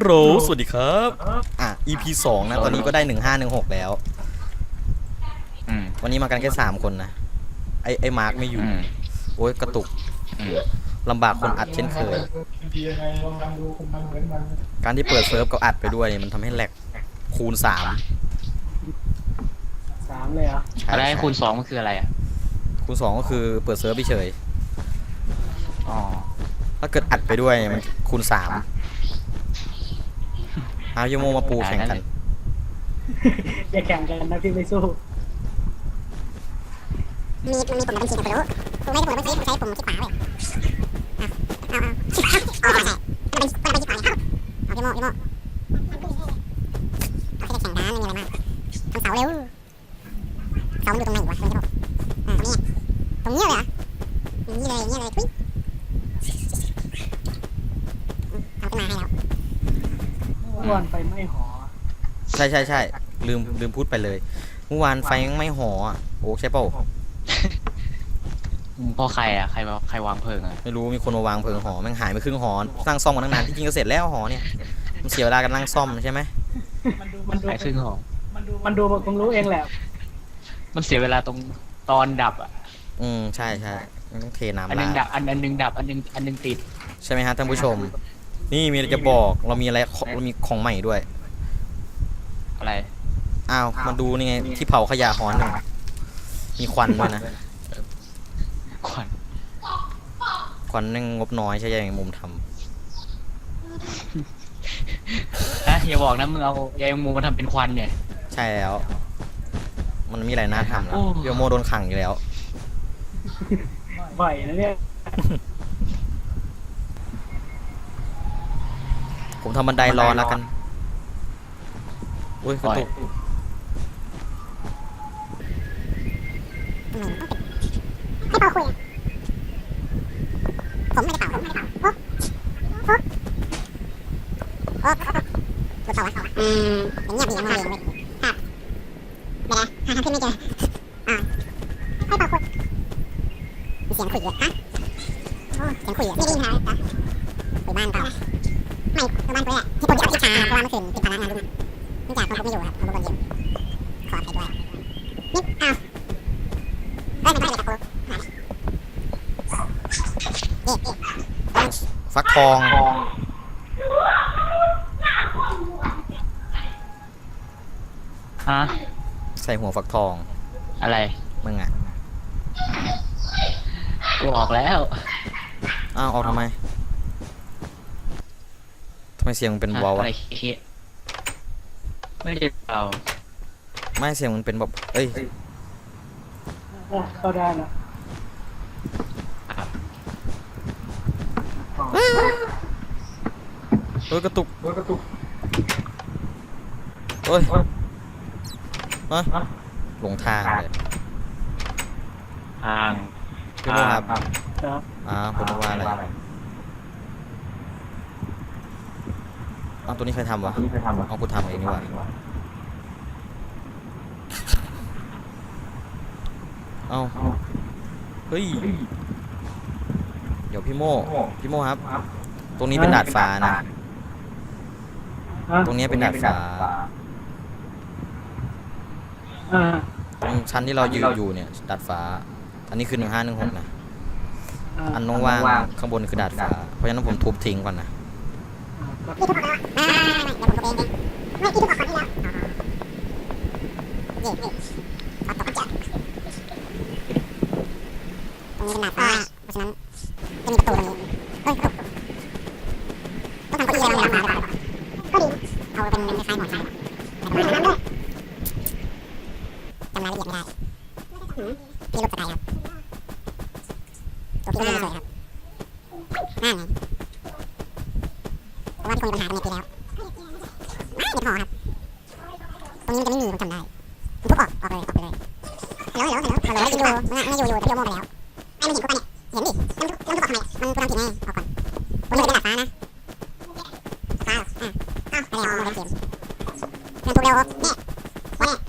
โหรสวัสดีครับ อะ EP สองนะ ตอนนี้ก็ได้หนึ่งห้าหนึ่งหกแล้ว อืมวันนี้มากันแค่สามคนนะ ไอไอมาร์กไม่อยู่ อืมโอ้ยกระตุกอืมลำบากคนอัดเช่นเคยดียังไงลองทำดูคงมันเหมือนมันการที่เปิดเซิร์ฟก็อัดไปด้วยเนี่ยมันทำให้แหลกคูณสามสามเลยเหรอะใช่อะไรใช่คูณสองมันคืออะไรอะคูณสองก็คือเปิดเซิร์ฟเฉยอ๋อ ถ้าเกิดอัดไปด้วยเนี่ยมันคูณสาม เอาโยโมมาปูแข่งกัน อย่าแข่งกันนะพี่ไม่สู้มีมันมีปุ่มบัญชีนะคุณรู้คุณไม่ได้ปุ่มบัญชีคุณใช้ปุ่มที่ขวาเว้ยเอาเอาเอาเอาใช่มันเป็นมันเป็นที่ขวาเนี่ยเอาพี่โมพี่โมเอาแค่แข่งน้ำไม่มีอะไรมากทำเสาเร็วเสามันอยู่ตรงไหนวะพี่โมอ่าตรงนี้ตรงนี้เลยเหรออย่างนี้เลยอย่างนี้เลยทุยเอาขึ้นมาให้แล้ว อ้วนไปไม่หอ ใช่ใช่ใช่ลืมลืมพูดไปเลยเมื่อวานไฟยังไม่หออะโอ้ใช่เปล่าอืมเพราะใครอะใครวาใครวางเพลิงอะไม่รู้มีคนมาวางเพลิงหอแม่งหายไปครึ่งหอสร้างซ่อมมาตั้งนานที่จริงก็เสร็จแล้วหอเนี่ยมันเสียเวลากันนั่งซ่อมใช่ไหมมันดูมันดูใครครึ่งหอมันดูมันดูมันคงรู้เองแหละมันเสียเวลาตรงตอนดับอะอืมใช่ใช่มันต้องเทน้ำอันหนึงดัราบอันอันหนึงดับอันหนึงอันหนึงติดใช่ไหมฮะท่านผู้ชม นี่มีอะไรจะบอกเรามีอะไรเรามีของใหม่ด้วย อะไร อ้าวมาดูนี่ไงที่เผาขยะหอนหนึ่งมีควันด้วยนะควันควันนึงงบน้อยใช่ไหมมุมทำฮะอย่าบอกนะมึงเอายายมูมาทำเป็นควันเนี่ยใช่แล้ว มันมีอะไรน่าทำแล้วโอ้โยโมโดนขังอยู่แล้ว บ่อยนะเนี่ยผมทำบันไดรอแล้วกัน อุ้ยกระตุกทำไมมันต้องเป็นให้เป่าคุยอะผมไม่ได้เป่าผมไม่ได้เป่าโอ๊ะโอ๊ะโอ๊ะหลุดเป่าวะอืมอย่างเงียบดีมองเองเว้ยครับเดี๋ยวนะหาทางขึ้นไม่เจออ่าให้เป่าคุยมีเสียงคุยเยอะ ฟักทอง ฮะ ใส่หัวฟักทอง อะไร มึงอะกูออกแล้ว อ้าวออกทำไม ทำไมเสียงมันเป็นฮะเบาอะวะไรเครียดไม่ได้เบา ไม่เสียงมันเป็นแบบเอ้ยอะเข้าได้นะเอ้ยกระตุกกระตุกเอ้ยฮะหลงทางเลยทางพี่โมครับครับอ่าผมว่าอะไรอ้าวตัวนี้ใครทำวะเอากูทำเองดีกว่า เอ้าเฮ้ย เดี๋ยวพี่โมพี่โมครับ ตรงนี้เป็นดาดฟ้านะฮะตรงนี้เป็นดาดฟ้าอ่าตรงชั้นที่เรายืนอยู่เนี่ยดาดฟ้า อันนี้คือหนึ่งห้าหนึ่งหกนะาอันว่างๆข้างบนคือดาดฟ้า เพราะฉะนั้นผมทุบทิ้งก่อนนะพี่ทุบออกแล้วไม่ไม่ไม่เดี๋ยวผมทุบเองเองไม่พี่ทุบออกก่อนที่แล้วนี่นี่ขอตกใจต รงนี้เป็นดาดฟ้าเพราะฉะนั้นจะมีประตูตรงนี้เฮ้ยประตูต้องทำเก้าอี้อะไรบนดาดฟ้าหรือเปล่าก็ดีเอาเป็นคล้ายๆหมอนข้างแต่ประมาณนั้นด้วยจำรายละเอียดไม่ได้พี่รูปสกายครับตัวพี่ก็ไม่สวยครับนั่นไงแต่ว่าทุกคนมีปัญหากันในปีแล้วไม่เด็ดพอครับตรงนี้มันจะไม่มีผมจำได้ผมทุบออกออกเลยออกไปเลยฮัลโหลฮัลโหลฮัลโหลฮัลโหลได้ยินอยู่ไม่อยู่อยู่พี่โยโม่ไปแล้ว ไอ้มันเห็นกูปะเนี่ยเห็นดิแล้วมันทุบแล้วมันทุบออกท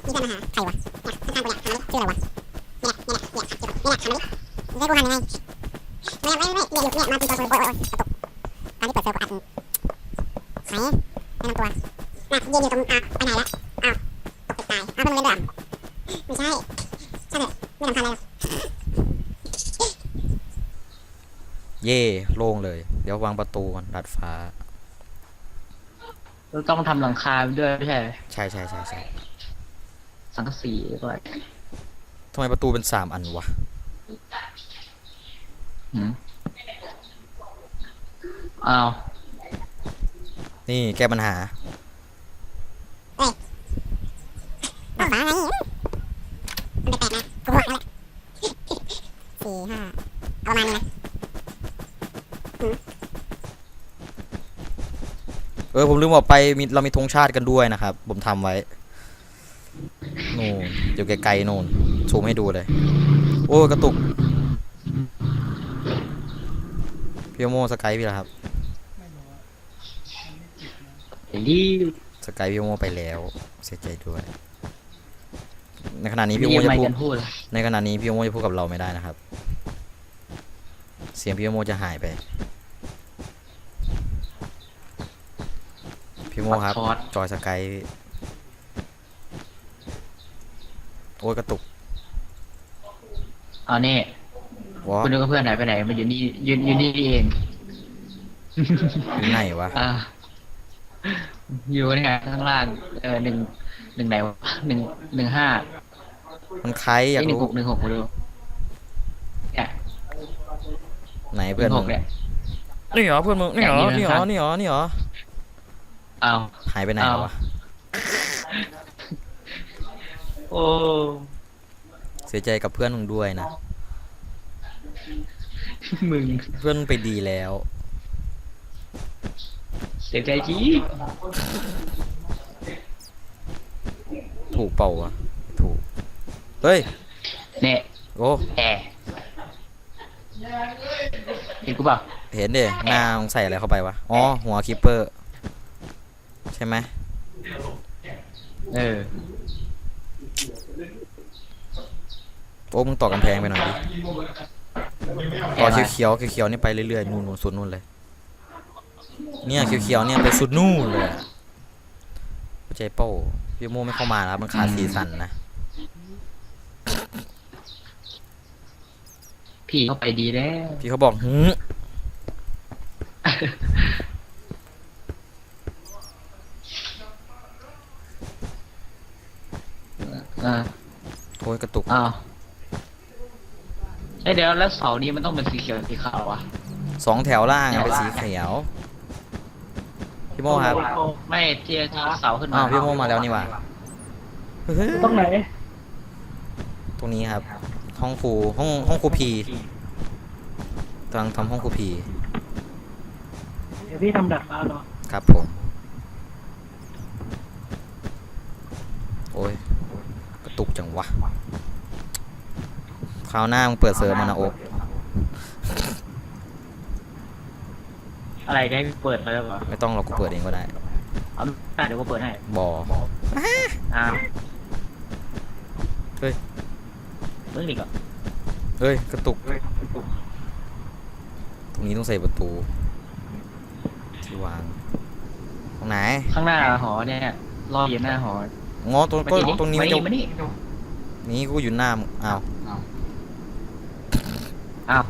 ำไมมันกูทำผิดไงออกก่อนกูไม่ได้เป็นดาดฟ้านะฟ้าเหรออะอ้าวไปแล้วโม่เล่นเกมมันทุบเร็วโอ๊เนี่ยวันเนี่ยมีปัญหาใครวะ เนี่ยข้างๆกูเนี่ยทำดิชื่ออะไรวะเนี่ยเนี่ยเนี่ยเนี่ยทำดิให้กูทำยังไงไม่ไม่ไม่เนี่ยอยู่เนี่ยมาเป็นตัวกูโอ๊ยโอ๊ยกระตุกการที่เปิดเซิร์ฟกูอัดไหนแนะนำตัวน่ะยืนอยู่ตรงอะไปไหนละอ้าวตกตึกตายอ้าวเพิ่งเล่นด้วยเหรอไม่ใช่ใช่เลยไม่สำคัญเลยหรอกเย่โล่งเลย เดี๋ยววางประตูก่อนดัดฟ้า เราต้องทำหลังคาด้วยไม่ใช่เหรอใช่ใช่ใช่ใช่สังกะสีด้วยทำไมประตูเป็นสามอันวะหืมอ้าว นี่แก้ปัญหา ต้องฟ้าไงมันแปลกๆนะกูบอกแล้วแหละสี่ห้าเอาประมาณนี้นะ เออผมลืมบอกไปมีเรามีธงชาติกันด้วยนะครับ ผมทำไว้นู่นอยู่ไกลๆนู่นซูมให้ดูเลย โอ้ยกระตุกพี่โมสกายพี่แล้วครับไอ้นี่สกายพี่โมไปแล้วเสียใจด้วย ในขณะนี้พี่พี่โมยังจะไม่พูดกันพูดเลยในขณะนี้พี่โมจะพูดกับเราไม่ได้นะครับ เสียงพี่โมจะหายไป พี่โมครับฟอร์ดจอยสกายโอ้ยกระตุกเอานี่วะคุณนึกว่าเพื่อนหายไปไหนมาอยู่นี่ยืนอยู่นี่เองอยู่ไหนวะอ่าอยู่เนี่ยข้างล่างเออหนึ่งหนึ่งไหนวะหนึ่งหนึ่งห้ามันใครอยากหนึ่งรู้หกหนึ่งหกมาดูเนี่ยไหนหเพื่อนนึ่งหมึกงเนี่ยนี่เหรอเพื่อนมึงนี่เหรออย่างนี้นี่เหรอนะครับนี่เหรอนี่เหรอเอาหายไปไหนอ้าววะโอ้เสียใจกับเพื่อนมึงด้วยนะ มึงเพื่อนมึงไปดีแล้ว เสียใจจีถูกเปล่าวะถูก เฮ้ย เนี่ยโอ้แอร์เห็นกูเปล่าเห็นเด้หน้ามึงใส่อะไรเข้าไปวะ อ๋อ หัวคิปเปอร์ ใช่ไหมเออโอ้มึงต่อกำแพงไปหน่อยดิต่อเขียวๆเขียวๆนี่ไปเรื่อยๆนู่นนู่นสุดนู่นเลย เนี่ยเขียวๆเนี่ยไปสุดนู่นเลยอะเข้าใจเป้าพี่โมไม่เข้ามาแล้วมันขาดสีสันนะพี่เข้าไปดีแล้วพี่เขาบอกหื อ่าโอ้ยกระตุกอ้าวเอ้ยเดี๋ยวแล้วเสานี้มันต้องเป็นสีเขียวสีขาวอะสองแถวล่างอะเป็นสีเขียวพี่โมครับไม่ที่ที่เสาขึ้นมาอ้าวพี่โมมาแล้วนี่หว่าเฮ้ยตรงไหน ตรงนี้ครับ ห้องครูห้องห้องครูพีกำลังทำห้องครูพี เดี๋ยวพี่ทำดัดฟ้าเหรอครับผม โอ้ย กระ ตุกจังวะคราวหน้ามึงเปิดเซิร์ฟมานะโอ๊กอะไรได้เปิดมาแล้วเหรอไม่ต้องเรากูเปิดเองก็ได้เอาได้เดี๋ยวกูเปิดให้บออ้าวเฮ้ยเพิ่งอีกเหรอเฮ้ยกระตุก ตรงนี้ต้องใส่ประตูที่วางตรงไหนข้างหน้าหอเนี่ยรออยู่หน้าหอ ง้อตรงก็มาตรงนี้มามันจะนี่มานี่นี้กูอยู่หน้ามึงอ้าวอ้าว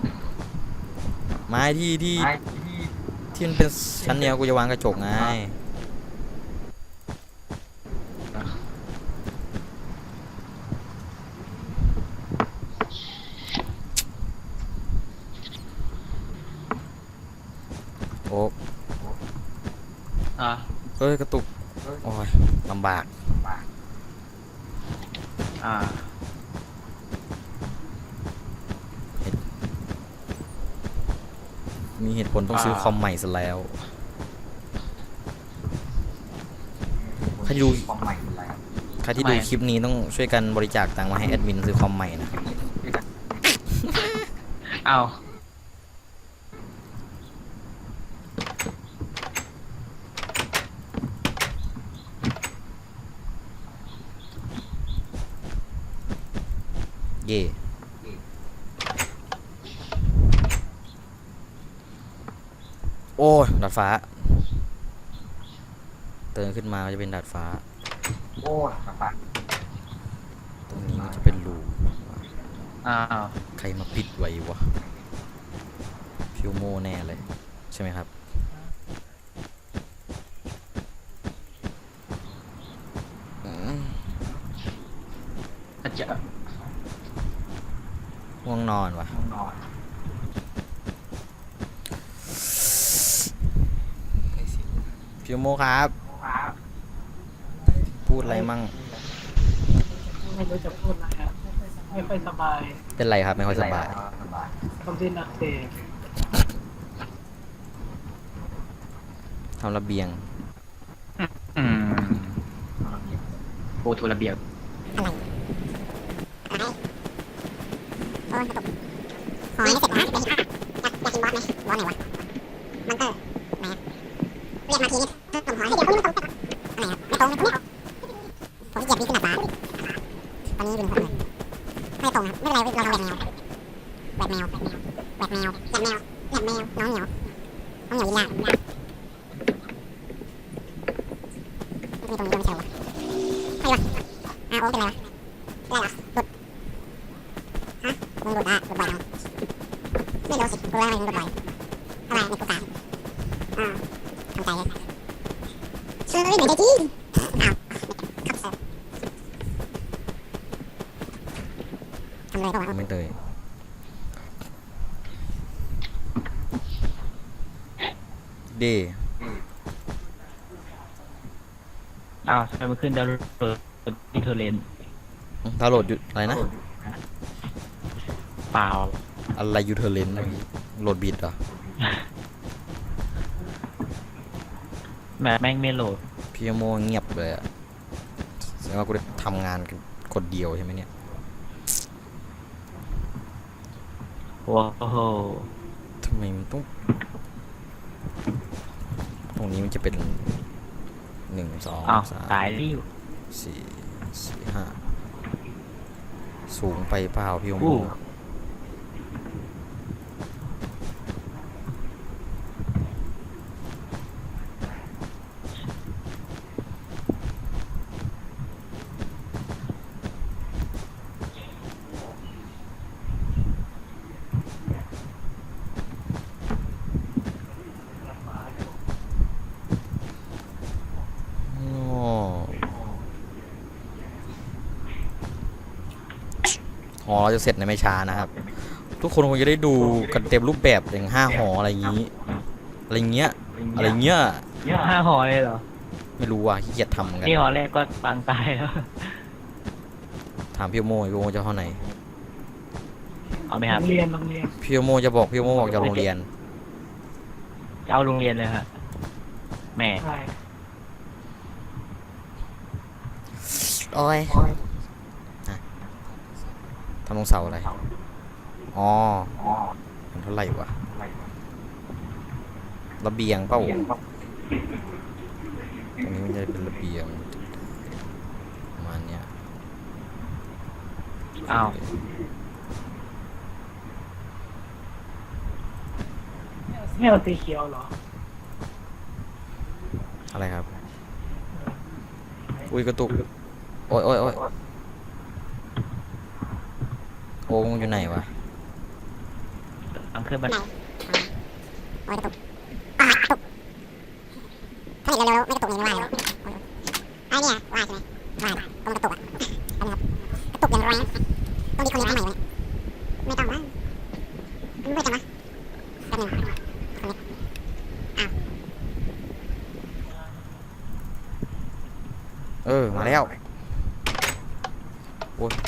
ไม้ที่ที่ที่มันเป็นชั้นเดียวกูจะวางกระจกไงโอ๊กอ่าเฮ้ยกระตุก โอ้ยลำบาก อ่ามีเหตุผลต้องซื้อคอมใหม่ซะแล้ว ใครที่ดูใครที่ดูทำไมคลิปนี้ต้องช่วยกันบริจาคตังค์มาให้แอดมินซื้อคอมใหม่นะครับเอา เย่โอ้ยดาดฟ้าเดินขึ้นมาก็จะเป็นดาดฟ้า โอ้ยปะตรงนี้ก็จะเป็นรูอ้าวใครมาปิดไว้วะพิวโมแน่เลย ใช่ไหมครับอืมอาจจะ ง่วงนอนวะนอนพิวโมครับพูดอะไรมั่ง ไม่รู้จะพูดอะไรครับไม่ค่อยสบายเป็นไรครับไม่ค่อยสบายทำสิ้นอักเสบทำระเบียง อืมปูทูระเบียบ โอ้ยกระตุก หอยไม่เสร็จนะอยากอยากกินบอสไหมบอสไหนวะมันเตอร์ไหนเรียกมาทีนี้ผมหอยเดี๋ยวคุณไม่ตรงอะไรครับไม่ตรงไม่ตรงผมเหยียบนี่ขึ้นหน้าฟ้ตอนนี้อยู่ในหัวเลยไม่ตรงครับไม่เป็นไรเราทำแบบแมวแบบแมวแบบแมวแบบแมวแบบแมวน้องเหนียวน้องเหนียวยิ่งยากมีตรงนี้โดนเชียววะใครวะอ้าวโอ้เป็นไรวะเป็นไรเหรอหลุดฮะมึงหลุดอะหลุดบ่อยจังไม่รู้สิกูว่าทำไมมึงหลุดบ่อยทำไมในกูตายอ่าทำใจเลยช่วยไม่เหมือนเด็กจริงอ้าวครับเซอร์ ทำเลยก็วะไม่เตยเดอ้าวทำไมมันขึ้นดาวน์โหลดดิเทอร์เลนดาวน์โหลดอยู่อะไรนะ เปล่า อะไรยูเทอร์เลนโหลดบิดเหรอแม่แม่งไม่โหลด พี่โมเงียบเลยอะแสดงว่ากูได้ทำงานกันคนเดียวใช่ไหมเนี่ย โอ้โหทำไมมันต้อง ตรงนี้มันจะเป็นหนึ่งสองอ้าวสามตายริ้วสี่สี่ห้าสูงไปเปล่าพี่โมอู้โอ้ หอเราจะเสร็จในไม่ช้านะครับ ทุกคนคงจะได้ดูกันเต็มรูปแบบอย่างห้าหออะไรอย่างนี้ อะไรเงี้ย อะไรเงี้ยห้าหอเลยเหรอ ไม่รู้ว่ะขี้เกียจทำเหมือนกันนี่หอแรกก็ปางตายแล้วถามพี่โมพี่โมจะห้องไหนเอาไหมโรครับงเรียนโรงเรียนพี่โมจะบอกพี่โมบอกจะโรงเรียนจะเอาโรงเรียนเลยฮะแหม่ใช่โอ้ย ทำลงเสาอะไร อ๋อมันเท่าไหร่วะระเบียงเป้าตรงนี้มันจะเป็นระเบียงประมาณเนี้ยอ้าวไม่เอาสีเขียวเหรอ อะไรครับ อุ้ยกระตุก โอ้ยโอ้ยโอ้ยโอ้มึ งอยู่ไหนวะทำขึ้นมาไหนโอ้ยกระตุกอ่ากระตุกถ้าเห็นเร็วๆไม่กระตุกนี่ไม่ว่าเลยไอ้เนี่ยว่าใช่ไหมว่าตรงกระตุกอะเอาละครับกระตุกอย่างแรงต้องมีคนนี้ทำใหม่ไหมไม่ต้องมั้งมันไม่จังวะแป๊บนึงคนนี้อ้าวเออ มาแล้ว โอ้ยกระตุก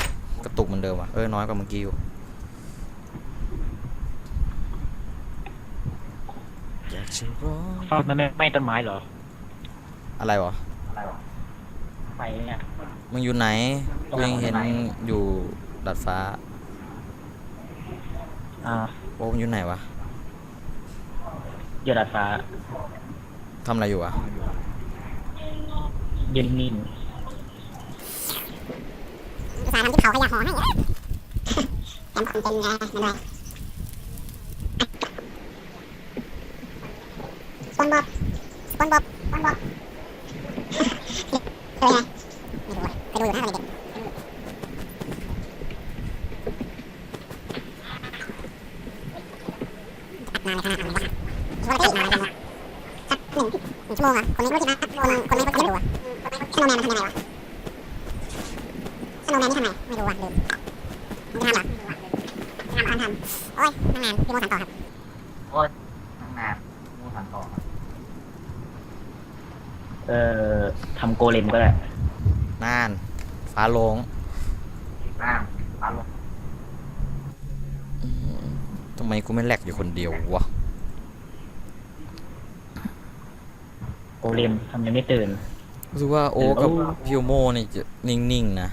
เหมือนเดิมว่ะเออน้อยกว่าเมื่อกี้อยู่อยากจะร้องชอบมันไม่ไม่ต้นไม้เหรออะไรวะไฟเนี่ย มึงอยู่ไหนกูยังเห็นอยู่ดาดฟ้าอ่าโอ้มึงอยู่ไหนวะเยอดาดฟ้าทำอะไรอยู่วะเย็นนิ่งอุต สาห์ทำที่เขาขยะหอให้แถมของเต็มไงนั่นเลยสปอนบอบสปอนบอบสปอนบอบเคยไหมไม่รู้อะเคยดูอยู่นะตอนเด็กนานเลยขนาดนั้นวะคิดว่าจะอีกนานเลยนะสักหนึ่งหนึ่งชั่วโมงอะคนไม่รู้คิดนะคนคนไม่รู้คิดดูอะสโนว์แมนมันทำยังไงวะสโนว์แมนนี่ทำไงไม่รู้อะลืมมันจะทำเหรอไม่ ทำทำทำโอ้ยนั่งนานพี่โมสันต่อครับโอ้ยตั้งนานมูสันต่อครับเอ่อทำโกเลมก็ได้น่านฟ้าโลงน้ำฟ้าลงทำไมกูไม่แหลกอยู่คนเดียววะโกเลมทำยังไม่ตื่นรู้สึกว่าโอ๊กกับโอ้พิวโมนี่จะนิ่งๆนะ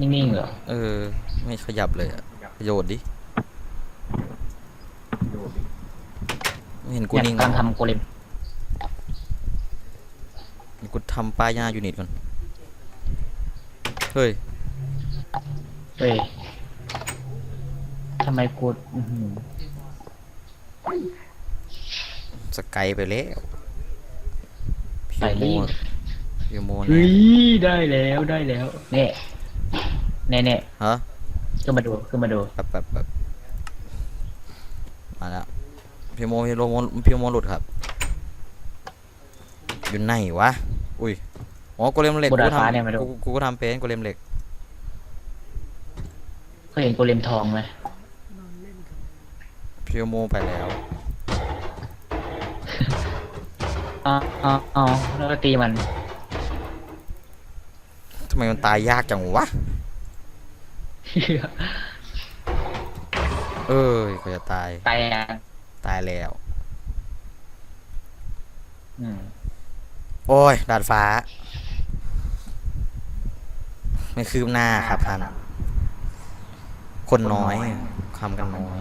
นิ่งๆเหรอ เออ ไม่ขยับเลยอะประโยชน์ดิไม่เห็นกูเนี่ยนิ่งกำลังทำโกเลมกูทำป้ายหน้ายูนิตก่อน เฮ้ย เฮ้ยทำไมกูอื้อหือสกายไปแล้วพิไปวโมรีบพิวโมเฮ้เนี่ยยได้แล้วได้แล้วเน่เน่เน่ฮะขึ้นมาดูขึ้นมาดู แบบแบบแบบมาแล้วพิวโมพิวโมพิวโมหลุดครับ อยู่ไหนวะ อุ้ยอ๋อกูเล่มเหล็กบนกูดาดฟ้าเนี่ยมาดู ทำกูกูก็ทำเป็นกูเล่มเหล็ก เคยเห็นโกเลมทองไหมพิวโมไปแล้ว อ๋ออ๋ออ๋อแล้วก็ตีมันทำไมมันตายยากจังวะ เอ้ยก็จะตาย ตายอะตายแล้ว อืมโอ้ยดาดฟ้า ไม่คืบหน้าครับท่าน คนน้อยคำกันน้อย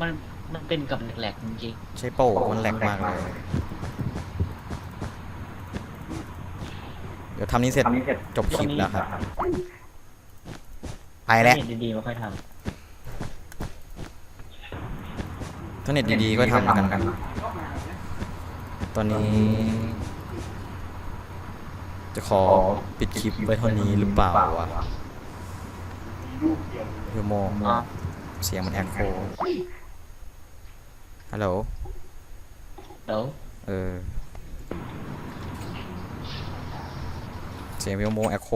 มันมันเป็นกับแหลกๆจริงใช่โป้มันแหลกมากเลย เดี๋ยวทำนี้เสร็จจบๆคลิปแล้วครับไปไป แล้วเห็นดีๆไม่ค่อยทถ้าเน็ตดีๆก็ทำกันตอนนี้ จะขอปิดคลิปไว้เท่านี้หรือเปล่าวะเฮโมำอ๋อเสียงมันแอคโคฮัลโหล เดี๋ยวเออ เสียงเวลโมแอคโค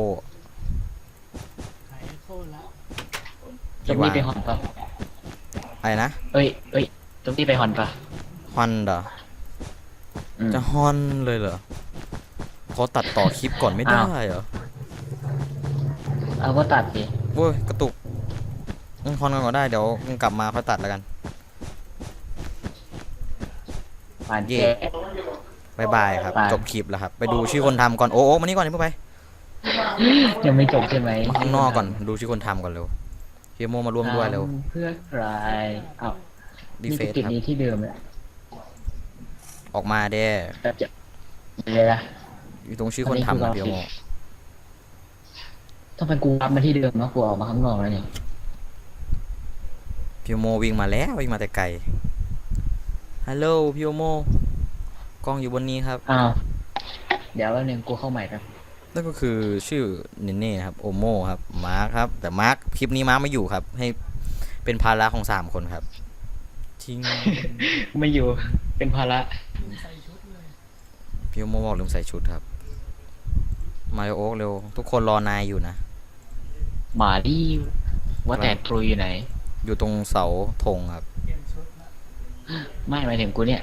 หายโคตรละ จมนี่ไปหอนปะอะไรนะเอ้ยเอ้ยจมนี่ไปหอนปะฮอนเหรออืม จะฮอนเลยเหรอขอตัดต่อคลิปก่อนไม่ได้อ้าว เหรอเอาก็ตัดสิโว้ยกระตุกอืมฮอนกันก็ได้เดี๋ยวกลับมาค่อยตัดแล้วกัน ผ่านเย่แย่บายบายครับไปจบคลิปแล้วครับ ไปดูชื่อคนทำก่อนโอ้โอ้มานี่ก่อนนี่เพิ่งไป ยังไม่จบใช่ไหมมาข้างนอกก่อนดูชื่อคนทำก่อนเร็วเฮียโมมาร่วมด้วยเร็วทำเพื่อใครเอ้าดีนี่เฟกูสติดครับนี้ที่เดิมเลยออกมาเด้แบบจะเลยนะ อยู่ตรงชื่อคนทำอัอะนนี้พี่คือโมเราต้องเป็นกูรับมาที่เดิมนะกูออกมาข้างนอกแล้วนี่พี่โมวิ่งมาแล้ววิ่งมาแต่ไกลฮัลโหลพี่โมกล้องอยู่บนนี้ครับ อ้าวเดี๋ยวแป๊บนึงกูเข้าใหม่ครับ นั่นก็คือชื่อเนเน่ครับโอโมครับมาร์คครับ แต่มาร์คคลิปนี้มาร์คไม่อยู่ครับ ให้เป็นภาระของสามคนครับทิ้งไม่อยู่เป็นภาระใส่ชุดเลยพี่โอโมบอกลืมใส่ชุดครับ มาริโอเร็ว ทุกคนรอนายอยู่นะหมาดิว่าแต่ตรุยอยู่ไหน อยู่ตรงเสาธงครับเปลี่ยนชุดละไม่หมายถึงกูเนี่ย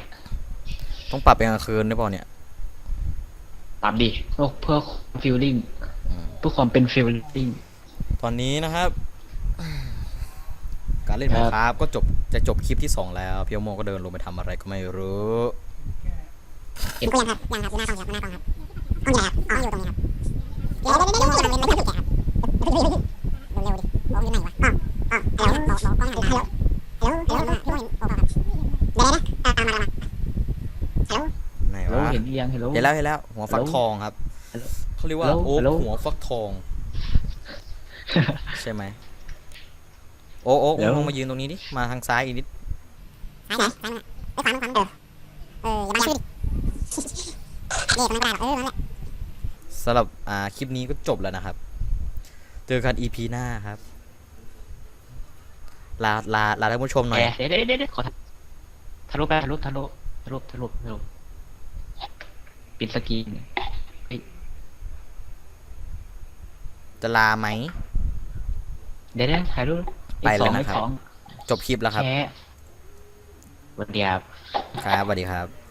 ต้องปรับเป็นกลางคืนหรือเปล่าเนี่ย ปรับดิเพื่อเพื่อฟิลลิ่งอืมเพื่อความเป็นฟิลลิ่งตอนนี้นะครับ การเล่นครัมาบครับก็จบจะจบคลิปที่สองแล้วพี่โอโมก็เดินลงไปทำอะไรก็ไม่รู้กูยังครับยังครับอยู่หน้ากล้องครับหน้ากล้องครับห้องอยู่ไหนครับอ๋ออยู่ตรงนี้ครับเดี๋ยวเดี๋ยวเดี๋ยวเดี๋ยวเดี๋ยวเดี๋ยวเดี๋ยวเดี๋ยวเดี๋ยวเร็วๆดิโอ้ยอยู่ไหนวะอ๋ออ๋อเดี๋ยวบอกบอกกล้องหันฮัลโหลฮัลโหลฮัลโหลพี่โอ้ยโอ้ครับเดี๋ยวนะตามมาตามมาฮัลโหลไหนเห็นวะเห็นยังเห็นแล้วเห็นแล้วเห็นแล้ว หัวฟักทองครับ Hello เขาเรียกว่า Hello โอ๊ก Hello หัวฟักทอง ใช่ไหมโอ๊กโอ๊กเดี๋ยวลงมายืนตรงนี้ดิมาทางซ้ายอีกนิดซ้ายไหนซ้ายไหนไม่ขวาไม่ขวาเออเอออย่ามาอย่างนี้ดิเด็กมันก็ได้หรอกเออนั่นแหละสำหรับอ่าคลิปนี้ก็จบแล้วนะครับ เจอกัน EP หน้าครับ ลาลาลาท่านผู้ชมหน่อยเดี๋ยวเดี๋ยวเดี๋ยวเดี๋ยวขอทะลุไปทะลุทะลุทะลุทะลุทะลุ ปิดสกรีนจะลาไหม เดี๋ยวเดี๋ยวถ่ายรูปไปแล้วอีกนะครับสองจบคลิปแล้วครับแค่วันเดียวครับสวัสดีครับ